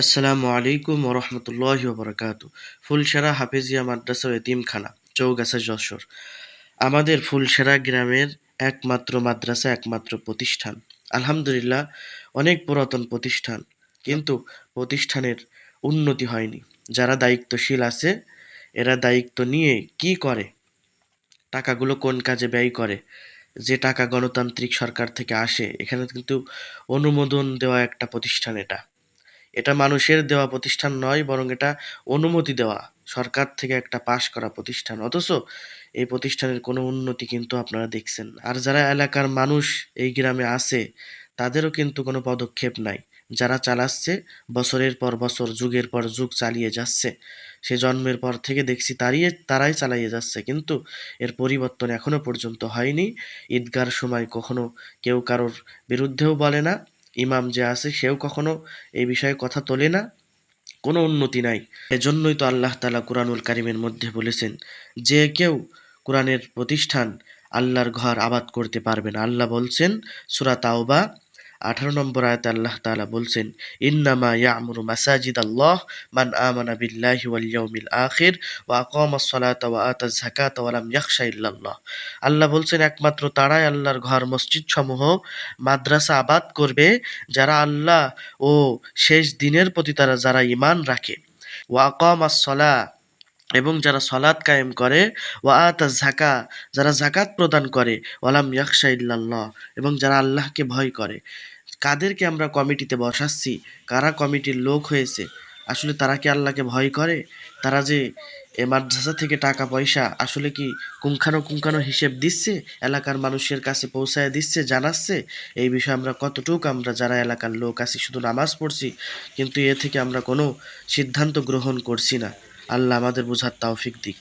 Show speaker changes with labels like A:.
A: আসসালামু আলাইকুম ওরহমতুল্লাহ বরকাত ফুলসেরা হাফেজিয়া মাদ্রাসা এতিমখানা, চৌগাছা যশোর। আমাদের ফুলসেরা গ্রামের একমাত্র মাদ্রাসা, একমাত্র প্রতিষ্ঠান। আলহামদুলিল্লাহ, অনেক পুরাতন প্রতিষ্ঠান, কিন্তু প্রতিষ্ঠানের উন্নতি হয়নি। যারা দায়িত্বশীল আছে, এরা দায়িত্ব নিয়ে কি করে? টাকাগুলো কোন কাজে ব্যয় করে? যে টাকা গণতান্ত্রিক সরকার থেকে আসে, এখানে কিন্তু অনুমোদন দেওয়া একটা প্রতিষ্ঠান এটা। এটা মানুষের দেওয়া প্রতিষ্ঠান নয়, বরং এটা অনুমতি দেওয়া। সরকার থেকে একটা পাশ করা প্রতিষ্ঠান। অথচ এই প্রতিষ্ঠানের কোনো উন্নতি কিন্তু আপনারা দেখছেন। আর যারা এলাকার মানুষ এই গ্রামে আছে, তাদেরও কিন্তু কোনো পদক্ষেপ নাই। যারা চালাচ্ছে, বছরের পর বছর, যুগের পর যুগ চালিয়ে যাচ্ছে। সে জন্মের পর থেকে দেখছি তারিয়ে তারাই চালাইয়ে যাচ্ছে। কিন্তু এর পরিবর্তন এখনও পর্যন্ত হয়নি। ঈদগার সময় কখনো কেউ কারোর বিরুদ্ধেও বলে না। ইমাম যে আছে, সেও কখনো এই বিষয়ে কথা তোলে না। কোনো উন্নতি নাই। এজন্যই তো আল্লাহ তালা কোরআনুল কারিমের মধ্যে বলেছেন, যে কেউ কোরআনের প্রতিষ্ঠান আল্লাহর ঘর আবাদ করতে পারবে না। আল্লাহ বলছেন, সুরা তাওবা আঠারো নম্বর আয়াতে আল্লাহ তাআলা বলছেন, ইন্নামা ইয়ামুরু মাসাজিদ আল্লাহ মান আমানা বিল্লাহি ওয়াল ইয়াউমিল আখির ওয়া আকামাস সালাতা ওয়া আতাজ যাকাতা ওয়া লাম ইয়াখশা ইল্লাল্লাহ। আল্লাহ বলছেন, একমাত্র তারাই আল্লাহর ঘর মসজিদ সমূহ মাদ্রাসা আবাদ করবে যারা আল্লাহ ও শেষ দিনের প্রতি তারা, যারা ঈমান রাখে। ওয়া আকামাস সলা এবং যারা সলাৎ কায়েম করে, ওয়া আতা জাকা যারা জাকাত প্রদান করে ওয়ালাম ইয়াকশা ইল্লাল্লাহ এবং যারা আল্লাহকে ভয় করে। কাদেরকে আমরা কমিটিতে বসাচ্ছি? কারা কমিটির লোক হয়েছে? আসলে তারা কি আল্লাহকে ভয় করে? তারা যে এ মাদ্রাসা থেকে টাকা পয়সা আসলে কি কুঙ্খানো কুঙ্খানো হিসেব দিচ্ছে? এলাকার মানুষের কাছে পৌঁছায় দিচ্ছে, জানাচ্ছে? এই বিষয়ে আমরা কতটুকু আমরা যারা এলাকার লোক আছি, শুধু নামাজ পড়ছি, কিন্তু এ থেকে আমরা কোনো সিদ্ধান্ত গ্রহণ করছি না। আল্লাহ আমাদের বোঝার তৌফিক দিক।